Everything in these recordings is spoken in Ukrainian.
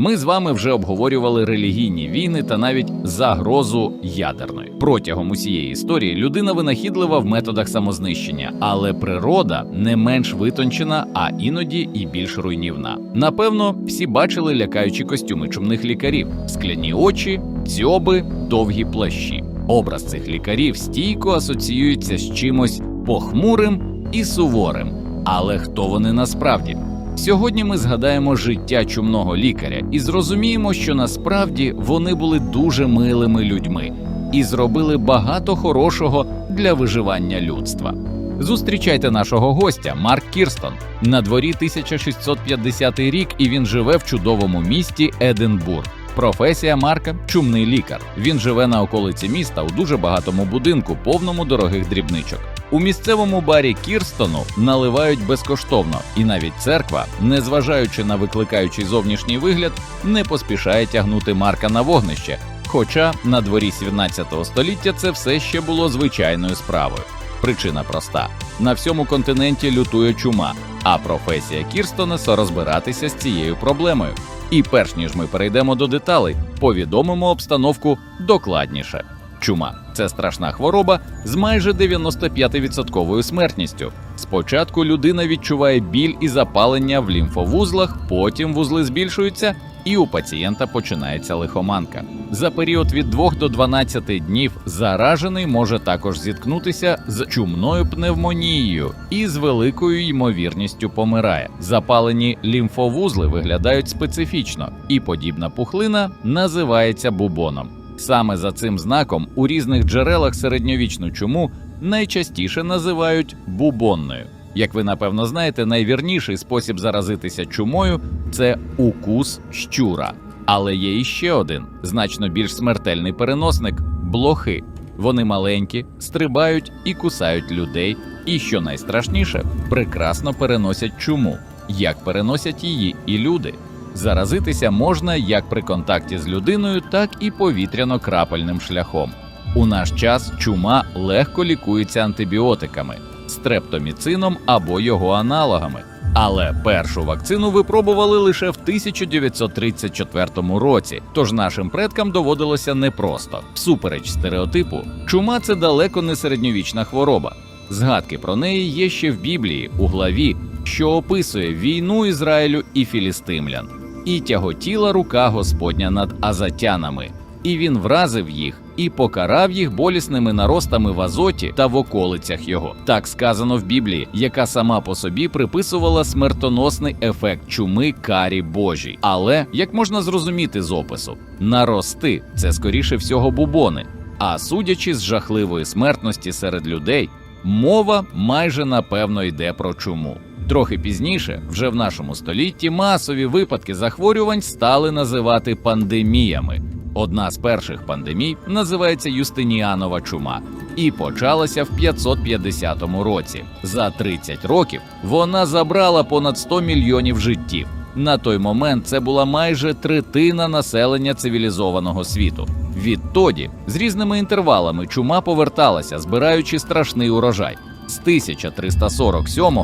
Ми з вами вже обговорювали релігійні війни та навіть загрозу ядерної. Протягом усієї історії людина винахідлива в методах самознищення, але природа не менш витончена, а іноді і більш руйнівна. Напевно, всі бачили лякаючі костюми чумних лікарів, скляні очі, дзьоби, довгі плащі. Образ цих лікарів стійко асоціюється з чимось похмурим і суворим. Але хто вони насправді? Сьогодні ми згадаємо життя чумного лікаря і зрозуміємо, що насправді вони були дуже милими людьми і зробили багато хорошого для виживання людства. Зустрічайте нашого гостя Марк Кірстон. На дворі 1650 рік, і він живе в чудовому місті Единбург. Професія Марка чумний лікар. Він живе на околиці міста у дуже багатому будинку, повному дорогих дрібничок. У місцевому барі Кірстону наливають безкоштовно, і навіть церква, незважаючи на викликаючий зовнішній вигляд, не поспішає тягнути Марка на вогнище. Хоча на дворі 17 століття це все ще було звичайною справою. Причина проста: на всьому континенті лютує чума, а професія Кірстонеса розбиратися з цією проблемою. І перш ніж ми перейдемо до деталей, повідомимо обстановку докладніше. Чума це страшна хвороба з майже 95% смертністю. Спочатку людина відчуває біль і запалення в лімфовузлах, потім вузли збільшуються, і у пацієнта починається лихоманка. За період від 2 до 12 днів заражений може також зіткнутися з чумною пневмонією і з великою ймовірністю помирає. Запалені лімфовузли виглядають специфічно, і подібна пухлина називається бубоном. Саме за цим знаком у різних джерелах середньовічну чуму найчастіше називають бубонною. Як ви напевно знаєте, найвірніший спосіб заразитися чумою це укус щура. Але є іще один значно більш смертельний переносник блохи. Вони маленькі, стрибають і кусають людей, і що найстрашніше, прекрасно переносять чуму, як переносять її і люди. Заразитися можна як при контакті з людиною, так і повітряно-крапельним шляхом. У наш час чума легко лікується антибіотиками, стрептоміцином або його аналогами. Але першу вакцину випробували лише в 1934 році, тож нашим предкам доводилося непросто. Всупереч стереотипу, чума це далеко не середньовічна хвороба. Згадки про неї є ще в Біблії у главі, що описує війну Ізраїлю і філістимлян. І тяготіла рука Господня над азатянами, і він вразив їх і покарав їх болісними наростами в азоті та в околицях його. Так сказано в Біблії, яка сама по собі приписувала смертоносний ефект чуми карі Божій. Але як можна зрозуміти з опису, нарости це скоріше всього бубони. А судячи з жахливої смертності серед людей, мова майже напевно йде про чуму. Трохи пізніше, вже в нашому столітті, масові випадки захворювань стали називати пандеміями. Одна з перших пандемій називається Юстиніанова чума і почалася в 550 році. За 30 років вона забрала понад 100 мільйонів життів. На той момент це була майже третина населення цивілізованого світу. Відтоді з різними інтервалами чума поверталася, збираючи страшний урожай. З 1347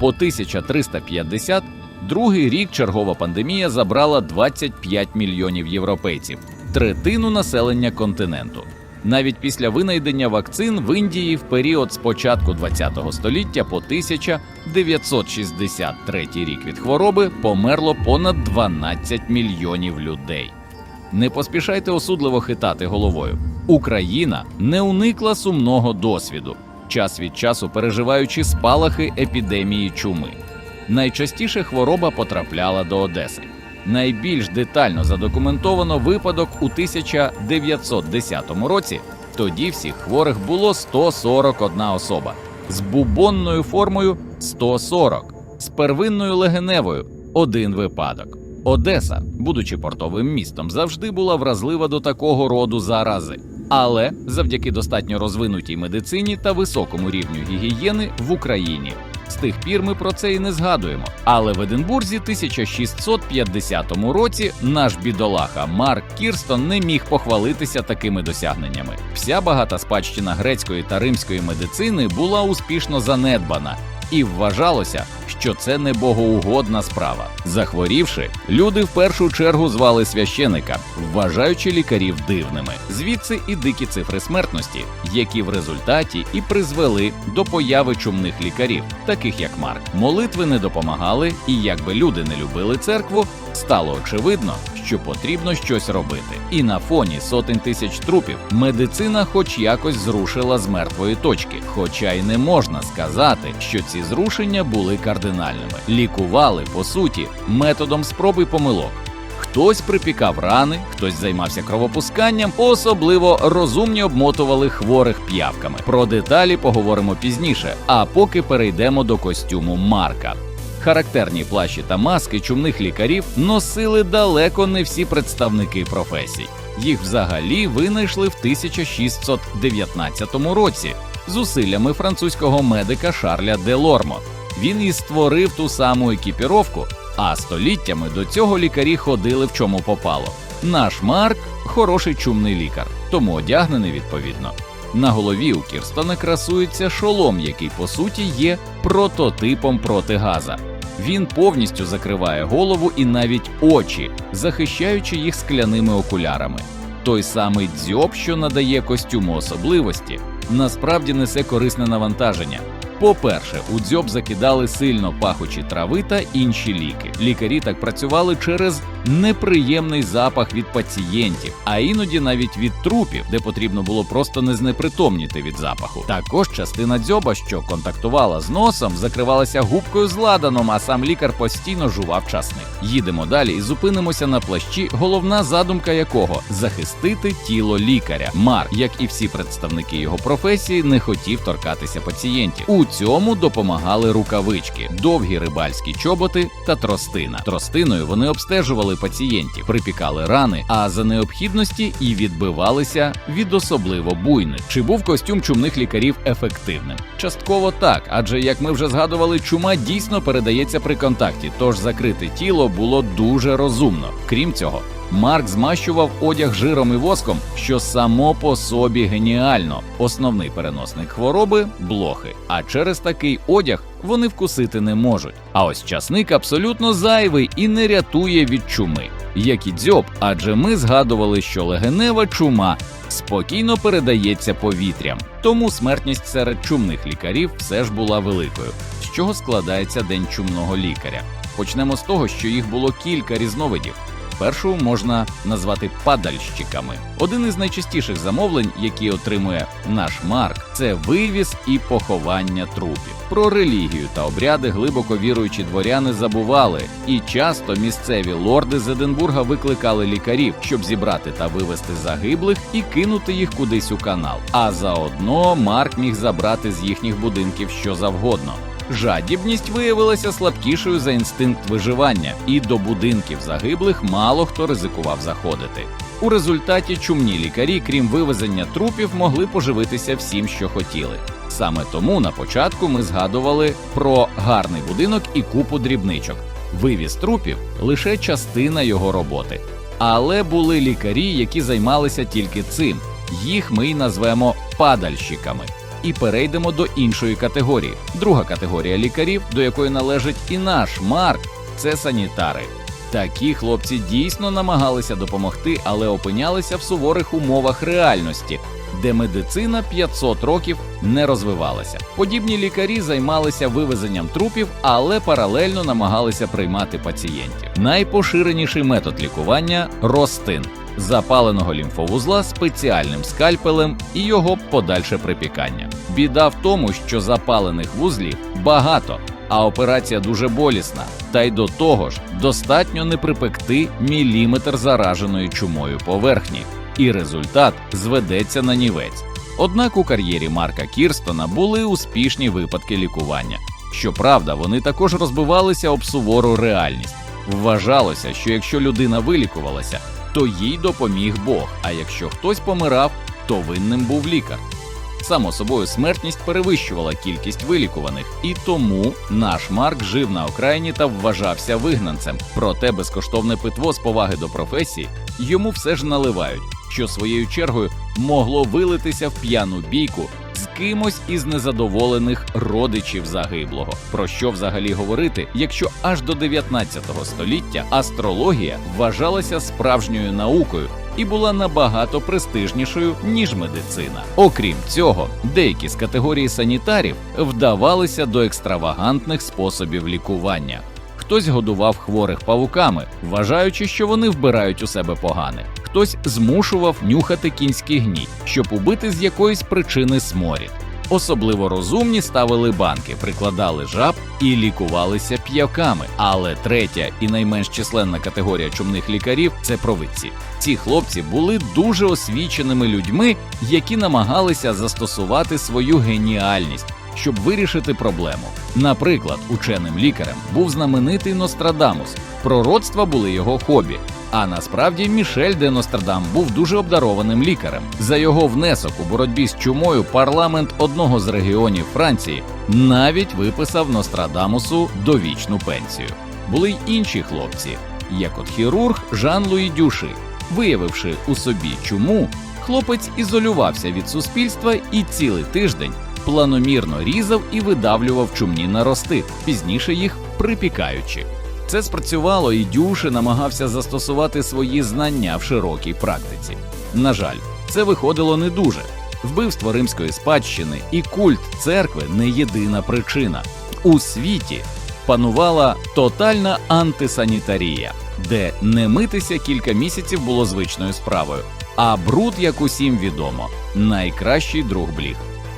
по 1350 другий рік чергова пандемія забрала 25 мільйонів європейців, третину населення континенту. Навіть після винайдення вакцин в Індії в період з початку ХХ століття по 1963 рік від хвороби померло понад 12 мільйонів людей. Не поспішайте осудливо хитати головою. Україна не уникла сумного досвіду, час від часу переживаючи спалахи епідемії чуми. Найчастіше хвороба потрапляла до Одеси. Найбільш детально задокументовано випадок у 1910 році. Тоді всіх хворих було 141 особа, з бубонною формою 140, з первинною легеневою один випадок. Одеса, будучи портовим містом, завжди була вразлива до такого роду зарази. Але завдяки достатньо розвинутій медицині та високому рівню гігієни в Україні. З тих пір ми про це і не згадуємо. Але в Единбурзі 1650 році наш бідолаха Марк Кірстон не міг похвалитися такими досягненнями. Вся багата спадщина грецької та римської медицини була успішно занедбана, і вважалося, що це не богоугодна справа. Захворівши, люди в першу чергу звали священика, вважаючи лікарів дивними. Звідси і дикі цифри смертності, які в результаті і призвели до появи чумних лікарів, таких як Марк. Молитви не допомагали, і якби люди не любили церкву, стало очевидно, що потрібно щось робити. І на фоні сотень тисяч трупів медицина, хоч якось зрушила з мертвої точки. Хоча й не можна сказати, що ці зрушення були кардинальними. Лікували по суті методом спроби помилок. Хтось припікав рани, хтось займався кровопусканням, особливо розумні обмотували хворих п'явками. Про деталі поговоримо пізніше. А поки перейдемо до костюму Марка. Характерні плащі та маски чумних лікарів носили далеко не всі представники професій. Їх взагалі винайшли в 1619 році зусиллями французького медика Шарля Делормо. Він і створив ту саму екіпіровку, а століттями до цього лікарі ходили в чому попало. Наш Марк хороший чумний лікар, тому одягнений відповідно. На голові у Кірстона красується шолом, який по суті є прототипом протигаза. Він повністю закриває голову і навіть очі, захищаючи їх скляними окулярами. Той самий дзьоб, що надає костюму особливості, насправді несе корисне навантаження. По-перше, у дзьоб закидали сильно пахучі трави та інші ліки. Лікарі так працювали через неприємний запах від пацієнтів, а іноді навіть від трупів, де потрібно було просто не знепритомніти від запаху. Також частина дзьоба, що контактувала з носом, закривалася губкою з ладаном, а сам лікар постійно жував часник. Їдемо далі і зупинимося на плащі, головна задумка якого захистити тіло лікаря. Мар, як і всі представники його професії, не хотів торкатися пацієнтів. У цьому допомагали рукавички, довгі рибальські чоботи та тростина. Тростиною вони обстежували пацієнтів, припікали рани, а за необхідності і відбивалися від особливо буйних. Чи був костюм чумних лікарів ефективним? Частково так, адже як ми вже згадували, чума дійсно передається при контакті, тож закрити тіло було дуже розумно. Крім цього. Марк змащував одяг жиром і воском, що само по собі геніально. Основний переносник хвороби блохи. А через такий одяг вони вкусити не можуть. А ось часник абсолютно зайвий і не рятує від чуми, як і дзьоб, адже ми згадували, що легенева чума спокійно передається повітрям. Тому смертність серед чумних лікарів все ж була великою. З чого складається день чумного лікаря? Почнемо з того, що їх було кілька різновидів. Першу можна назвати падальщиками. Один із найчастіших замовлень, які отримує наш Марк, це вивіз і поховання трупів. Про релігію та обряди глибоко віруючі дворяни забували, і часто місцеві лорди з Единбурга викликали лікарів, щоб зібрати та вивезти загиблих і кинути їх кудись у канал. А заодно Марк міг забрати з їхніх будинків що завгодно. Жадібність виявилася слабкішою за інстинкт виживання, і до будинків загиблих мало хто ризикував заходити. У результаті чумні лікарі, крім вивезення трупів, могли поживитися всім, що хотіли. Саме тому на початку ми згадували про гарний будинок і купу дрібничок. Вивіз трупів лише частина його роботи. Але були лікарі, які займалися тільки цим. Їх ми й назвемо падальщиками і перейдемо до іншої категорії. Друга категорія лікарів, до якої належить і наш Марк, це санітари. Такі хлопці дійсно намагалися допомогти, але опинялися в суворих умовах реальності, де медицина 500 років не розвивалася. Подібні лікарі займалися вивезенням трупів, але паралельно намагалися приймати пацієнтів. Найпоширеніший метод лікування ростин запаленого лімфовузла спеціальним скальпелем і його подальше припікання. Біда в тому, що запалених вузлів багато. А операція дуже болісна, та й до того ж достатньо не припекти міліметр зараженої чумою поверхні, і результат зведеться на нівець. Однак у кар'єрі Марка Кірстона були успішні випадки лікування. Щоправда, вони також розбивалися об сувору реальність. Вважалося, що якщо людина вилікувалася, то їй допоміг Бог. А якщо хтось помирав, то винним був лікар. Само собою, смертність перевищувала кількість вилікуваних, і тому наш Марк жив на окраїні та вважався вигнанцем. Проте безкоштовне питво з поваги до професії йому все ж наливають, що своєю чергою могло вилитися в п'яну бійку з кимось із незадоволених родичів загиблого. Про що взагалі говорити, якщо аж до 19 століття астрологія вважалася справжньою наукою і була набагато престижнішою ніж медицина. Окрім цього, деякі з категорії санітарів вдавалися до екстравагантних способів лікування. Хтось годував хворих павуками, вважаючи, що вони вбирають у себе погане. Хтось змушував нюхати кінський гній, щоб убити з якоїсь причини сморід. Особливо розумні ставили банки, прикладали жаб і лікувалися п'явками. Але третя і найменш численна категорія чумних лікарів це провидці. Ці хлопці були дуже освіченими людьми, які намагалися застосувати свою геніальність, щоб вирішити проблему. Наприклад, ученим лікарем був знаменитий Нострадамус. Пророцтва були його хобі. А насправді Мішель де Нострадам був дуже обдарованим лікарем. За його внесок у боротьбі з чумою парламент одного з регіонів Франції навіть виписав Нострадамусу довічну пенсію. Були й інші хлопці, як от хірург Жан Луї Дюши. Виявивши у собі чуму, хлопець ізолювався від суспільства і цілий тиждень планомірно різав і видавлював чумні нарости, пізніше їх припікаючи. Це спрацювало, і Дюши намагався застосувати свої знання в широкій практиці. На жаль, це виходило не дуже. Вбивство римської спадщини і культ церкви не єдина причина. У світі панувала тотальна антисанітарія, де не митися кілька місяців було звичною справою. А бруд, як усім відомо, найкращий друг бліг.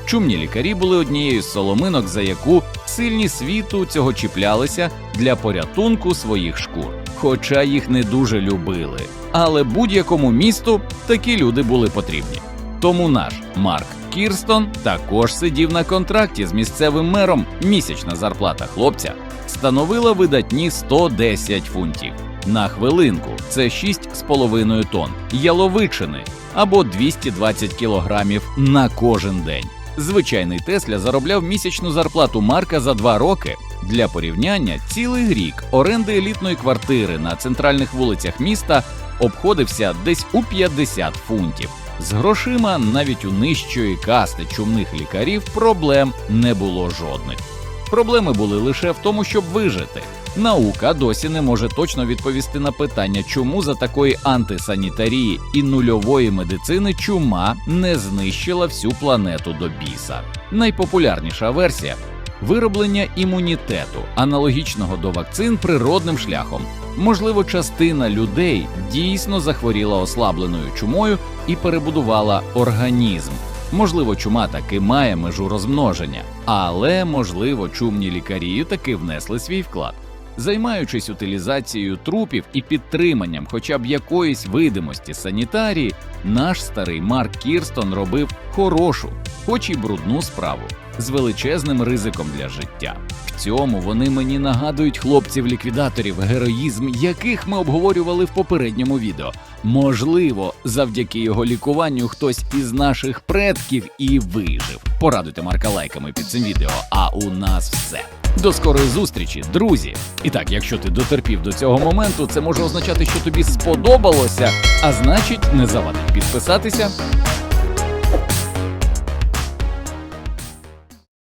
Чумні лікарі були однією з соломинок, за яку сильні світу цього чіплялися для порятунку своїх шкур, хоча їх не дуже любили. Але будь-якому місту такі люди були потрібні. Тому наш Марк Кірстон також сидів на контракті з місцевим мером. Місячна зарплата хлопця становила видатні 110 фунтів. На хвилинку це 6,5 тонн яловичини або 220 кілограмів на кожен день. Звичайний Тесля заробляв місячну зарплату Марка за два роки. Для порівняння цілий рік оренди елітної квартири на центральних вулицях міста обходився десь у 50 фунтів. З грошима навіть у нижчої касти чумних лікарів проблем не було жодних. Проблеми були лише в тому, щоб вижити. Наука досі не може точно відповісти на питання, чому за такої антисанітарії і нульової медицини чума не знищила всю планету до біса. Найпопулярніша версія вироблення імунітету, аналогічного до вакцин природним шляхом. Можливо, частина людей дійсно захворіла ослабленою чумою і перебудувала організм. Можливо, чума таки має межу розмноження, але можливо, чумні лікарі таки внесли свій вклад. Займаючись утилізацією трупів і підтриманням хоча б якоїсь видимості санітарії, наш старий Марк Кірстон робив хорошу, хоч і брудну справу з величезним ризиком для життя. В цьому вони мені нагадують хлопців-ліквідаторів, героїзм яких ми обговорювали в попередньому відео. Можливо, завдяки його лікуванню хтось із наших предків і вижив. Порадуйте Марка лайками під цим відео. А у нас все. До скорої зустрічі, друзі! І так, якщо ти дотерпів до цього моменту, це може означати, що тобі сподобалося, а значить, не завадить підписатися,